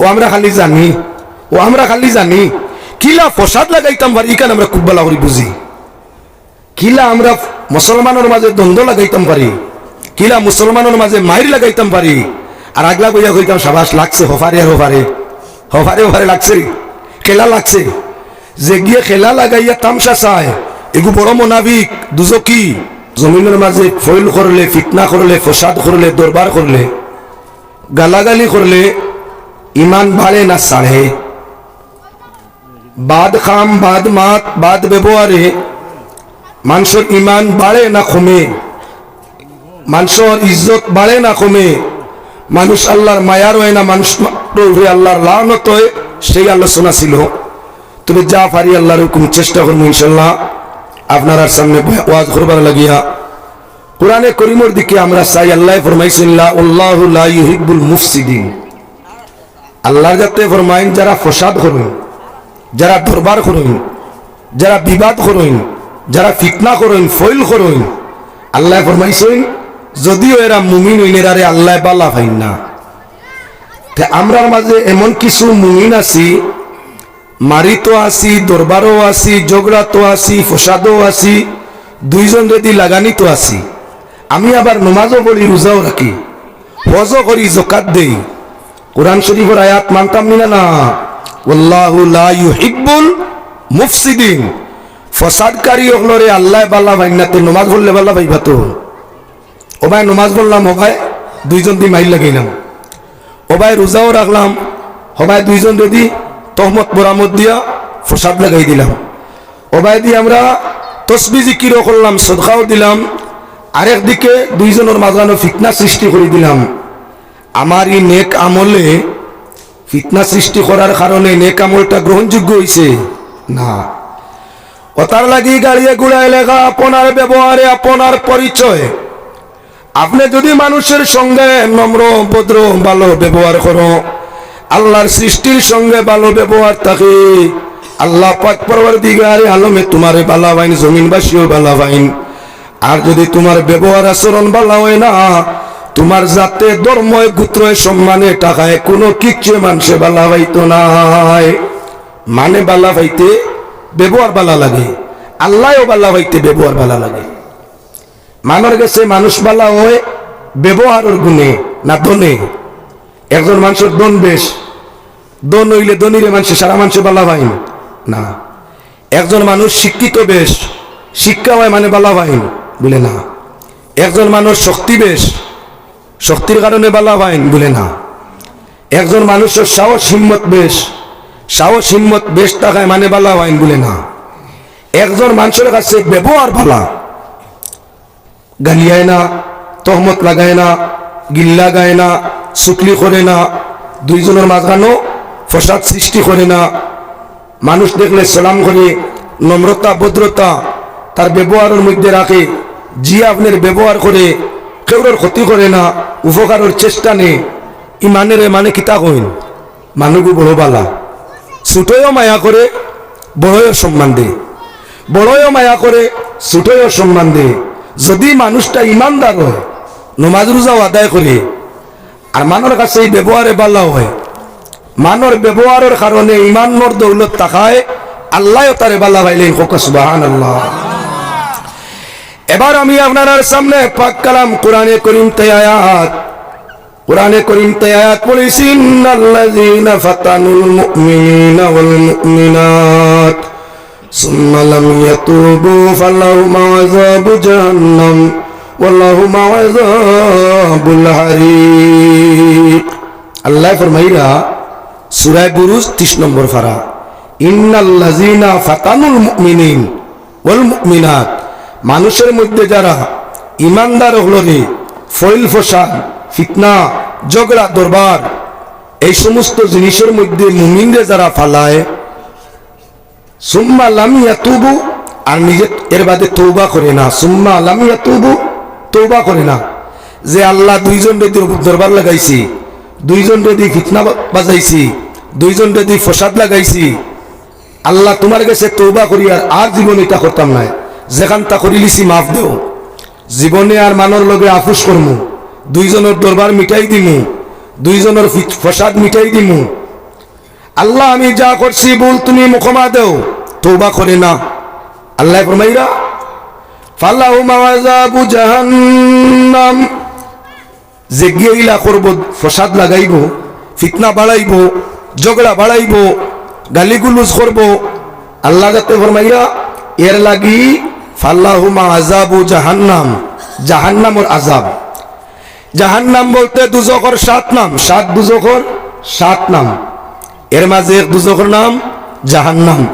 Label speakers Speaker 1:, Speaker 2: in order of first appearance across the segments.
Speaker 1: ও আমরা খালি জানি, ও আমরা খালি জানি, কিলা প্রসাদ লাগাইতাম পারি, ইকান আমরা খুব ভালো করে বুঝি। কিলা আমরা মুসলমানের মাঝে দ্বন্দ্ব লাগাইতাম পারি, কিলা মুসলমানের মাঝে মাইর লাগাইতাম পারি, আর আগলা বইয়া কইতাম, সাবাস লাগছে, হফারে হফারে হফারে হফারে লাগছে খেলা লাগছে যে গিয়ে খেলা লাগাইয়া তামসা চায়, এগু বড় মোনাবিক দুজকি জমিনের মাঝে ফইল করলে, ফিতনা করলে, ফসাদ করলে, দরবার করলে, গালাগালি করলে ইমান বাড়ে না সাড়ে বাদ খাম, বাদ মাত, বাদ ব্যবহারে। মানুষের ইমান বাড়ে না কমে। মানুষের ইজ্জত বাড়ে না কমে। মানুষ আল্লাহর মায়ার হয় না, মানুষ আল্লাহর লানত হয়, সেই আলোচনা ছিল। তুমি যা পারি আল্লাহর হুকুম, চেষ্টা করব ইনশাল্লাহ। আপনার সামনে ওয়াজ করবার লাগিয়া। কোরআনে করিমর দিকে আমরা চাই, আল্লাহ ফরমাইছিল্লাহ আল্লাহ ইউহিবুল মুফসিদিন। আল্লাহর যাতে ফরমাইন, যারা ফসাদ করুন, যারা দরবার করুন, যারা বিবাদ করুন, যারা ফিতনা করুন, ফইল করুন, আল্লাহ ফরমাইছেন, যদিও এরা মুমিন হইন এরারে আল্লাহ বালা পাইন না। তে আমরার মাঝে এমন কিছু মুমিন আছি মারিতো আছি, দরবারও আসি আছি জগড়াতো আছি, ফসাদও আছি, দুইজন যদি লাগানিতো আছি। আমি আবার নমাজও পড়ি, রোজাও রাখি, হজও করি জকাত দেই। কোরআন শরীফের আয়াত মানতাম না না আল্লাহু বাল্লা তো ভাই ও ভাই দুইজন দি লাগাইলাম। দুইজন যদি তহমত বরামত দিয়া ফসাদ লাগাই দিলাম। ও দিয়ে আমরা তসবি জিকিরও করলাম, সদকাও দিলাম। আরেক দিকে দুইজনের মাঝানো ফিতনা সৃষ্টি করে দিলাম। আমার এই নেক আমলে ফিতনা সৃষ্টি করার কারণে নেক আমলটা গ্রহণযোগ্য হয়েছে না। ওতার লাগি গাড়িয়ে গুড়া এলাকা আপনার ব্যবহারে আপনার পরিচয়। আপনি যদি মানুষের সঙ্গে নম্র, ভদ্র, ভালো ব্যবহার করো, আল্লাহর সৃষ্টির সঙ্গে ভালো ব্যবহার থাকে। আল্লাহ পাক পরবার দিগারে আলমে তোমারে বালা বাইন জমিনবাসীও বালা বাইন আর যদি তোমার ব্যবহার আচরণ বালা হয় না তোমার জাতে ধর্ময় গুত্রয় সম্মানে টাকায়, কোনো কিচ্ছু মানুষে বালা পাইতো নাই মানে বালা পাইতে ব্যবহার বালা লাগে, আল্লাহও বালা পাইতে ব্যবহার বালা লাগে। মানর গেছে মানুষ বালা হয় ব্যবহারের গুণে, না দনে একজন মানুষের দন বেশ দন হইলে দনিরে মানুষ, সারা মানুষ বালা পাইন না? একজন মানুষ শিক্ষিত বেশ, শিক্ষা হয় মানে বালা পাইন বলে না। একজন মানুষ শক্তি বেশ শক্তির কারণে বালা পাইন বলে না। একজন মানুষের সাহস, হিম্মত, বেশ। সাহস, হিম্মত, বেশ টাকায় মানে বালা পাইন বলে না। একজন মানুষের কাছে ব্যবহার ভালা। গালিয়ায় না, তহমত লাগায় না, গিল্লা গায় না সুকলি করে না। দুইজনের মাঝখানো ফসাদ সৃষ্টি করে না। মানুষ দেখলে সালাম করে, নম্রতা, ভদ্রতা তার ব্যবহারের মধ্যে রাখে। জি আপনার ব্যবহার করে কেউর ক্ষতি করে না উপকারের চেষ্টা নেই। ইমানের মানে কিতা কইন? মানুষও বড় বালা। ছোটও মায়া করে বড়ও সম্মান দে বড়ও মায়া করে ছোটও সম্মান দে যদি মানুষটা ইমানদার হয়, নমাজ রোজাও আদায় করে, আর মানর কাছে এই ব্যবহারে বালা হয়, মানর ব্যবহারের কারণে ইমানর দৌলত তাকায় আল্লাহ তারে বালা ভাইলেন সুবাহান আল্লাহ এবার আমি আপনার সামনে পাক কালাম কোরআনে করিম তে আয়াত। কোরআনে করিম তে আয়াত বলেছি, ইন্নাল্লাযীনা ফাতানুল মুমিনিনা ওয়াল মুমিনাত, সুম্মা লাম ইয়াতুবু ফালাহুম জাহান্নাম হারিক। আল্লাহ ফরমাইরা সূরা বুরুজ 30 নম্বর ফারা, ইন্নাল্লাযীনা ফাতানুল মুমিনিন ওয়াল মুমিনাত মানুষের মধ্যে যারা ইমানদার হলরে ফইল ফসাদ ফিতনা, ঝগড়া, দরবার, এই সমস্ত জিনিসের মধ্যে মুমিনদের যারা ফালায়, সুম্মা লামিয়া তুবু আর নিজে এর বাদে তৌবা করে না। সুম্মা লামিয়া তুবু তৌবা করে না। যে আল্লাহ দুইজন রেদি দরবার লাগাইছি, দুইজন রেদি ফিতনা বাজাইছি, দুইজন রেদি ফসাদ লাগাইছি, আল্লাহ তোমার কাছে তৌবা করি আর জীবন এটা করতাম নাই। যেখান তা করিলিছি মাফ দেও। জীবনে আর মানর লগে আফুস করমু। দুইজনের দরবার মিটাই দিমু। দুইজনের ফসাদ মিটাই দিমু। আল্লাহ, আমি যা করছি ভুল তুমি মুখমা দেও। তৌবা করে না। আল্লাহ ফরমাইরা ফাল্লাহুমা আযাবু জাহান্নাম। যে গিয়ে ইলা করব, ফসাদ লাগাইব, ফিতনা বাড়াইব, ঝগড়া বাড়াইব, গালিগুলুজ করব। আল্লাহ যাতে ফরমাইয়া এর লাগি ফাল্লাহুমা আযাবু জাহান্নাম জাহান্নামর আযাব। জাহান্নাম বলতে দুজকর সাত নাম, সাত দুজকর সাত নাম। এর মাঝে এক দুজকর নাম জাহান্নাম।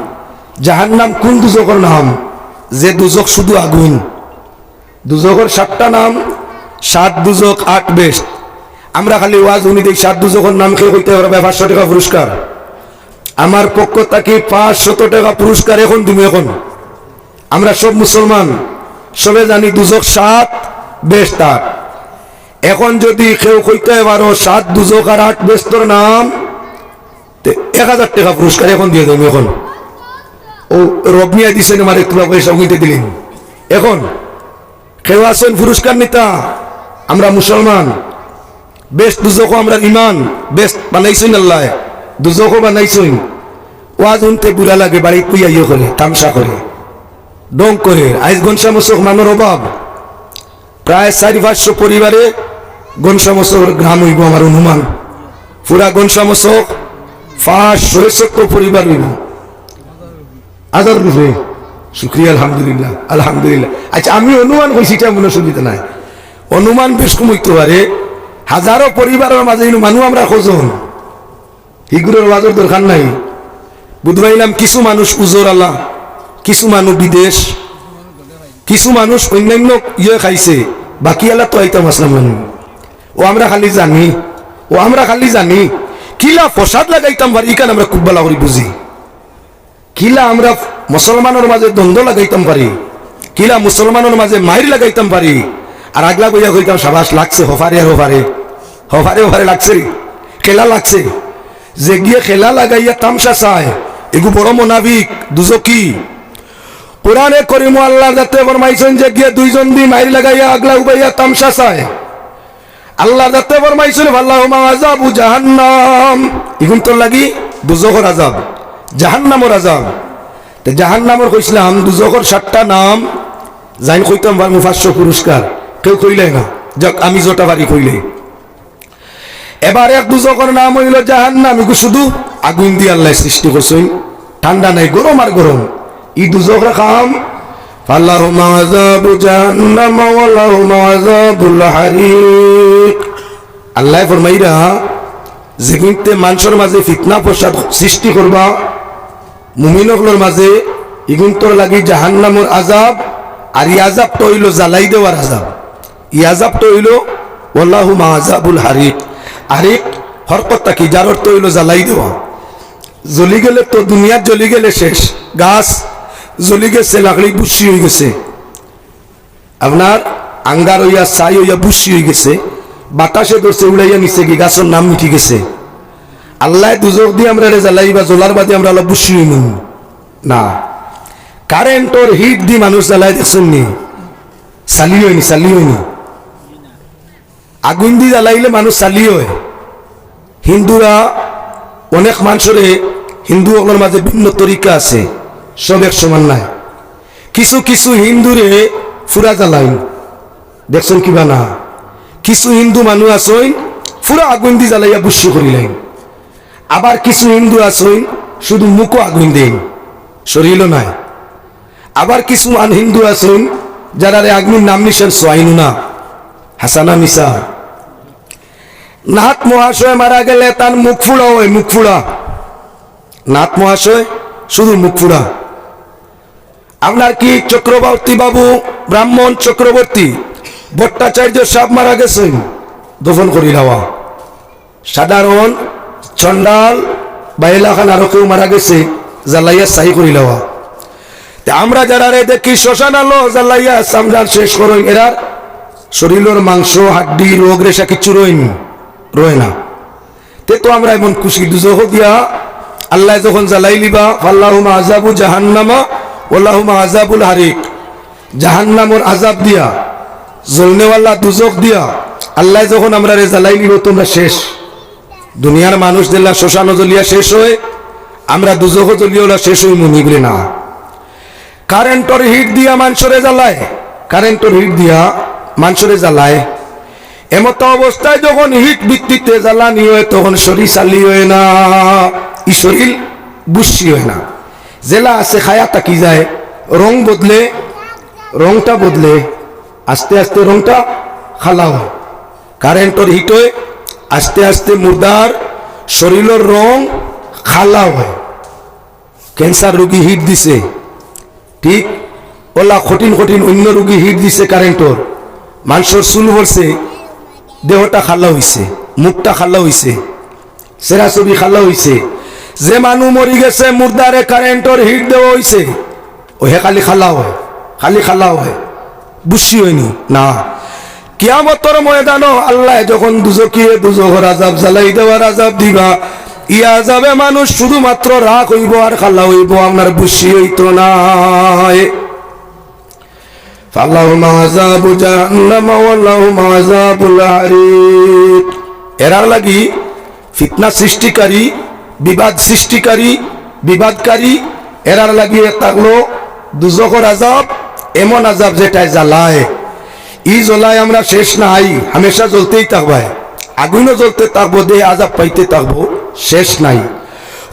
Speaker 1: জাহান্নাম কোন দুজকর নাম? যে দুজক শুধু আগুন। দুজকর সাতটা নাম, সাত দুজক আট বেশ। আমরা খালি ওয়াজ উনি দেখি সাত দুজকর নাম খেয়ে হইতে পারবে, পাঁচশো টাকা পুরস্কার। আমার পক্ষ থেকে পাঁচশত টাকা পুরস্কার এখন, তুমি এখন। আমরা সব মুসলমান, সবে জানি দুজক সাত বেশ তার। এখন যদি কেউ কইতে পারো সাত দুজক আর আট বেস্তর নাম এক হাজার টাকা পুরস্কার এখন দিয়ে দেবো এখন। ও রবনিয়া দিছেন আমার একটু পয়সা উইতে দিলেন। এখন কেউ আছেন পুরস্কার নিতা, আমরা মুসলমান, বেশ দুজক আমরা ইমান, বেশ বানাইছেন আল্লাহ দুজক বানাইছেন। ওয়াজ উনতে বুড়া লাগে বাড়ি কুইয়া ইয়ে করে, তামসা করে। ডং করে আইস গনসা মশক মানোর অভাব। প্রায় চারি পাঁচশো পরিবারে গনসামসক গ্রাম হইব আমার অনুমান। পুরা গনসামসক পাঁচ ছয় সত্য পরিবার হইব। হাজার রুপে, শুক্রিয়া, আলহামদুলিল্লাহ আলহামদুলিল্লাহ। আচ্ছা আমি অনুমান করছি এটা মনে সুবিধা নাই। অনুমান বেশ কম হইতে পারে। হাজারো পরিবারের মাঝে মানুষ আমরা খোঁজন। হিগুরের বাজার দরকার নাই। বুধবাইলাম কিছু মানুষ উজোর আল্লাহ। কিছু মানুষ বিদেশ, কিছু মানুষ অন্যান্য ইয়ে খাইছে, বাকি এলা তো আইতাম আসলাম মানুষ ও আমরা খালি জানি, ও আমরা খালি জানি, কিলা প্রসাদ লাগাইতাম পারি, ইকান আমরা খুব ভালো করে বুঝি। কিলা আমরা মুসলমানের মাঝে দ্বন্দ্ব লাগাইতাম পারি, কিলা মুসলমানের মাঝে মাইর লাগাইতাম পারি, আর আগলা কইয়া কইতাম, সাবাস, লাগছে, হফারে আর হফারে হফারে হফারে লাগছে খেলা লাগছে। যে গিয়ে খেলা লাগাইয়া তামসা চায়, এগু বড় মোনাবিক, দুজকি। কোরআনে করিম আল্লাহ যাতে ফরমাইছেন যে গিয়ে দুইজন দি মাইর লাগাইয়া আগলা উবাইয়া তামসা চায়। আল্লাহ যাতে ফরমাইছেন আল্লাহ আজাবু জাহান্নাম। ইগুন তোর লাগি দুজকর আজাব জাহান্নামর আজাব তে জাহান্নামর কইছিলাম দুজকর সাতটা নাম জাইন কইতাম বার মুফাস্য পুরস্কার, কেউ কইলে না। যাক, আমি জোটা বাড়ি কইলে। এবার এক দুজকর নাম হইল জাহান্নাম। শুধু আগুন দিয়ে আল্লাহ সৃষ্টি করছেন। ঠান্ডা নাই, গরম আর গরম। ই দুজকরা খাম فاللهم عذاب جهنم ولهم عذاب الحريق আল্লাহ ফরমাইরা যেগুনতে মানুষের মাঝে ফিতনা প্রসাদ সৃষ্টি করবা মুমিনকলের মাঝে ইগুন্তর লাগি জাহান্নামর আজাব আর ই আজাবটা হইল জ্বালাই দেওয়ার আজাব ই আজাবটা হইল ওল্লাহু মা আজাবুল হারিক হারিক হরকতটা কি যার অর্থ হইল জ্বালাই দেওয়া জ্বলি গেলে তো দুনিয়ার জ্বলি গেলে শেষ গাছ জ্বলি গেছে, লাকড়ি বুসি হয়ে গেছে। আপনার আঙ্গার হইয়া ছাই হইয়া বুসি হয়ে গেছে। বাতাসে ধরছে উড়াইয়া নিচে কি গাছের নাম মিটি গেছে। আল্লাহ দুজক দিয়ে আমরা রে জ্বালাই বা জ্বলার বাদে আমরা আল্লাহ বুসি হইন না। কারেন্টর হিট দি মানুষ জ্বালাই দেখছেন নি। চালি হয়নি চালি হয়নি। আগুন দি জ্বালাইলে মানুষ চালি হয়। হিন্দুরা অনেক মানুষরে হিন্দুসকলের মাঝে ভিন্ন তরিকা আছে। সব এক সমান নাই। কিছু কিছু হিন্দুরে ফুরা জ্বালাই দেখছেন কিবা না? কিছু হিন্দু মানুষ আছেন, ফুরা আগুন দি জ্বালাইয়া বুস্য করিলেন। আবার কিছু হিন্দু আছেন, শুধু মুখও আগুন দেন। শরীর নাই। আবার কিছু মান হিন্দু আছেন যারা রে আগুন নাম নিছেন সোয়াইনু না। হাসানা মিসা। নাথ মহাশয় মারা গেলে তার মুখ ফুড়া হয়, মুখ ফুড়া। নাথ মহাশয় শুধু মুখ ফুড়া। আপনার কি চক্রবর্তী বাবু? ব্রাহ্মণ চক্রবর্তী? ভট্টাচার্য সাপ মারা গেছেন। দফন করি দেওয়া সাধারণ চন্ডাল বা এলাকান আরও কেউ মারা গেছে জ্বালাইয়া সাহি করি দেওয়া আমরা যারা রে দেখি শ্মশান আলো জ্বালাইয়া সামজান শেষ করো এরার শরীরের মাংস, হাড্ডি, রোগ, রেশা কিচ্ছু রইনি, রয় না। তে তো আমরা এমন খুশি দুজহ দিয়া, আল্লাহ যখন জ্বালাই লিবা আল্লাহুমা আজাবু জাহান্নামা ওল্লাহুমা আজাবুল হারিক। জাহান্নামর আজাব দিয়া জ্বলনেওয়াল্লা দুজক দিয়া, আল্লাহ যখন আমরা রে জ্বালাই লিব তোমরা শেষ। দুনিয়ার মানুষ দিল্লা শ্মশান জ্বলিয়া শেষ হয়, আমরা দুজক জলিওলা শেষ হই, মনি বলে না। কারেন্টর হিট দিয়া মানুষরে জ্বালায় কারেন্টর হিট দিয়া মানুষরে জ্বালায় এমত অবস্থায় যখন হিট ভিত্তিতে জ্বালানি হয়, তখন শরীর চালি হয় না ই শরীর বুসি হয় না। জেলা আছে খায়া তাকি যায়? রং বদলে, রংটা বদলে, আস্তে আস্তে রংটা খালা হয়। কারেন্টর হিট হয়, আস্তে আস্তে মুর্দার শরীরের রং খালা হয়। ক্যান্সার রোগী হিট দিছে। ঠিক, ওলা কঠিন কঠিন অন্য রোগী হিট দিছে কারেন্টর। মানুষের চুল পড়ছে দেহটা খাল্লা হইছে, মুখটা খাল্লা হইছে সেরা ছবি খাল্লা হইছে। যে মানুষ মরি গেছে মুর্দারে কারেন্টর হিট দেওয়া হয়েছে ওহে খালি খালা হয়, খালি খালা হয়। বুঝি হয়নি না কিয়ামতর ময়দান আল্লাহ যখন দুজকিয়ে দুজকর আজাব জ্বালাই দেওয়ার আজাব দিবা ইয়া যাবে মানুষ শুধুমাত্র রাগ হইব আর খালা হইব আপনার বুঝি হইত না এরার লাগি ফিতনা সৃষ্টিকারী বিবাদ সৃষ্টিকারী, বিবাদকারী, এরার লাগিয়ে থাকল দুজকর আজাব, এমন আজাব যেটাই জ্বালায়। ই জ্বলায় আমরা শেষ না নাই, হামেশা জ্বলতেই থাকবায় আগুনও জ্বলতে থাকব দে আজাব পাইতে থাকব, শেষ নাই।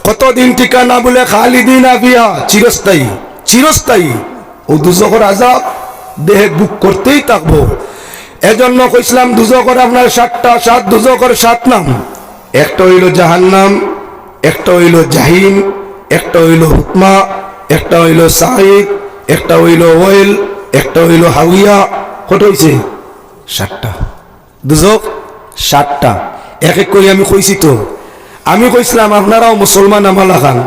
Speaker 1: কতদিন টিকা না বলে খালি দিন আবিয়া চিরস্থায়ী চিরস্থায়ী। ও দুজকর আজাব, দেহে বুক করতেই থাকব। এজন্য কইসলাম দুজকর আপনার সাতটা সাত, দুজকর সাত নাম। একটা হইল জাহান্নাম একটা হইল জাহিম একটা হইল হুকমা একটা হইল সাহিদ একটা হইল ওয়েল, একটা হইল হাউইয়া কত হইছে? সাতটা। দুজক? সাতটা। এক এক করে আমি কইছি তো। আমি কইছিলাম, আপনারাও মুসলমান আমালা খান।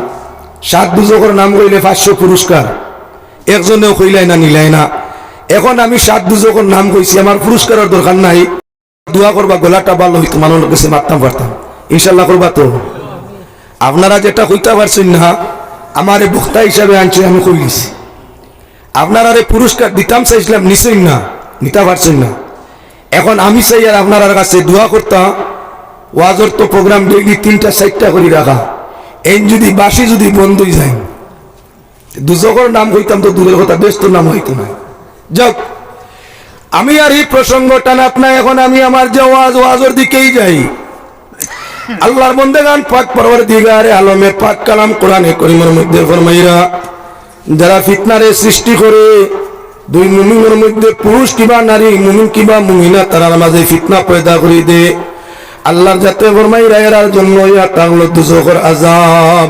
Speaker 1: সাত দুজকর নাম কইলে পাঁচশো পুরস্কার। একজনেও কইলাই না, নিলাই না। এখন আমি সাত দুজকর নাম কইছি, আমার পুরস্কারের দরকার নাই। দোয়া করবা, গলাটা ভালো হইতো মানুষের কাছে মারতাম পারতাম। ইনশাল্লাহ করবা তো। আপনারা যেটা কইতে পারছেন না, আমার বক্তা হিসাবে আনছে, আমি কই দিছি আপনারা পুরস্কার দিতাম, চাইছিলাম নিছেন না, নিতে পারছেন না। এখন আমি চাই আর আপনার কাছে দোয়া করতাম ওয়াজর তো প্রোগ্রাম ডেইলি তিনটা, চারটা করে রাখা। এই যদি বাসি যদি বন্ধ হয়ে যায়। দুজকর নাম কইতাম তো দূরের কথা, ব্যস্ত নাম হইতো না। যাক, আমি আর এই প্রসঙ্গ টানাত না এখন আমি আমার যে ওয়াজ, ওয়াজের দিকেই যাই। আল্লাহর বন্দে গান, পাক পরবর দিগারে আলমের পাক কালাম কোরআনে করিমের মধ্যে ফরমাইরা, যারা ফিতনারে সৃষ্টি করে, দুই মুমিনের মধ্যে পুরুষ কিবা নারী, মুমিন কিবা মুমিনা তারার মাঝে ফিতনা পয়দা করে দে। আল্লাহর যাতে ফরমাইরা, এরার জন্য ইয়া তাগলো দুজখর আজাব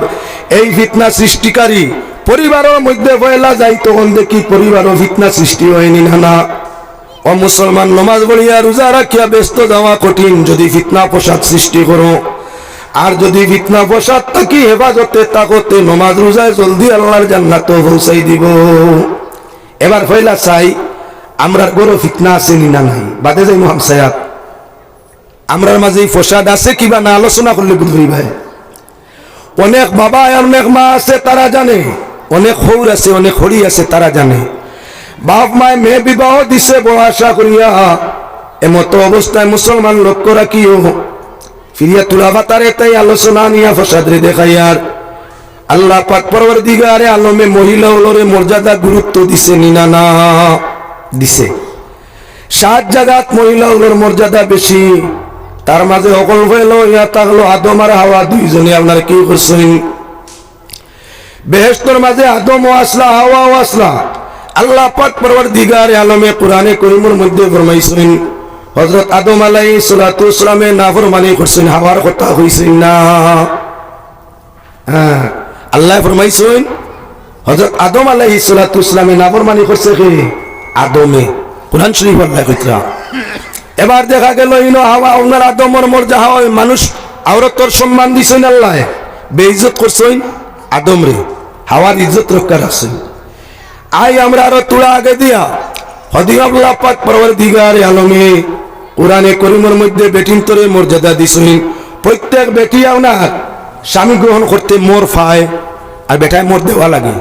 Speaker 1: এই ফিতনা সৃষ্টিকারী পরিবারের মধ্যে পয়লা যাই তখন দেখি পরিবারও ফিতনা সৃষ্টি হয়নি না না ও মুসলমান, নমাজ বলিয়া রোজা রাখিয়া ব্যস্ত যাওয়া কঠিন, যদি ফিতনা প্রসাদ সৃষ্টি করো। আর যদি ফিতনা প্রসাদ থাকি হেফাজতে তাকতে নমাজ রোজায় জলদি আল্লাহর জান্নাত পৌঁছাই দিব। এবার ফয়লা চাই, আমরার বড় ফিতনা আছে নি নাই? বাদে যাই মহাম সায়াত। আমরার মাঝে এই প্রসাদ আছে কিবা না, আলোচনা করলে বুঝবি ভাই অনেক বাবা, অনেক মা আছে, তারা জানে। অনেক হৌর আছে, অনেক হরি আছে, তারা জানে। বাপ মায় মেয়ে বিবাহ দিছে বড় আশা করিয়া। এমত অবস্থায় মুসলমান লক্ষ্য রাখিও ফিরিয়া তুলা বাতারে তাই আলোচনা নিয়া ফসাদরে দেখাইয়ার। আল্লাহ পাক পরবর দিগারে আলমে মহিলা ওলরে মর্যাদা গুরুত্ব দিছে নিনা না দিছে। সাত জায়গাত মহিলা ওলর মর্যাদা বেশি। তার মাঝে অকল হইল ইয়া তাহলো আদম আর হাওয়া দুইজনে, আপনারা কি করছেন? বেহেস্তর মাঝে আদম ও আসলা হাওয়া ও আসলা। আল্লাহ পাক পরবর দিগারে আলমে কোরআনে করিমুর মধ্যে ফরমাইছেন হজরত আদম আলাই সালাতু ইসলামে না ফরমানি করছেন, হাওয়ার কথা হইছেন না। হ্যাঁ আল্লাহ ফরমাইছেন হজরত আদম আলাই সালাতু ইসলামে না ফরমানি করছে কে? আদমে। কোরআন শরীফ আল্লাহ কইতরা। এবার দেখা গেল ইনো হাওয়া, ওনার আদমর মর্যা হাওয়া মানুষ আওরতর সম্মান দিছেন আল্লাহ। বেইজ্জত করছেন আদম রে। হাওয়ার ইজ্জত রক্ষা রাখছেন আই আমরা আরও তুলা আগে দিয়া হদিয়াবুল্লাহ পাক পরবর্তীগার আলমে কোরআনে করিমের মধ্যে বেটিন তরে মর্যাদা দিছেন প্রত্যেক বেটি আপনার স্বামী গ্রহণ করতে মোর ফায় আর বেটায় মোর দেওয়া লাগে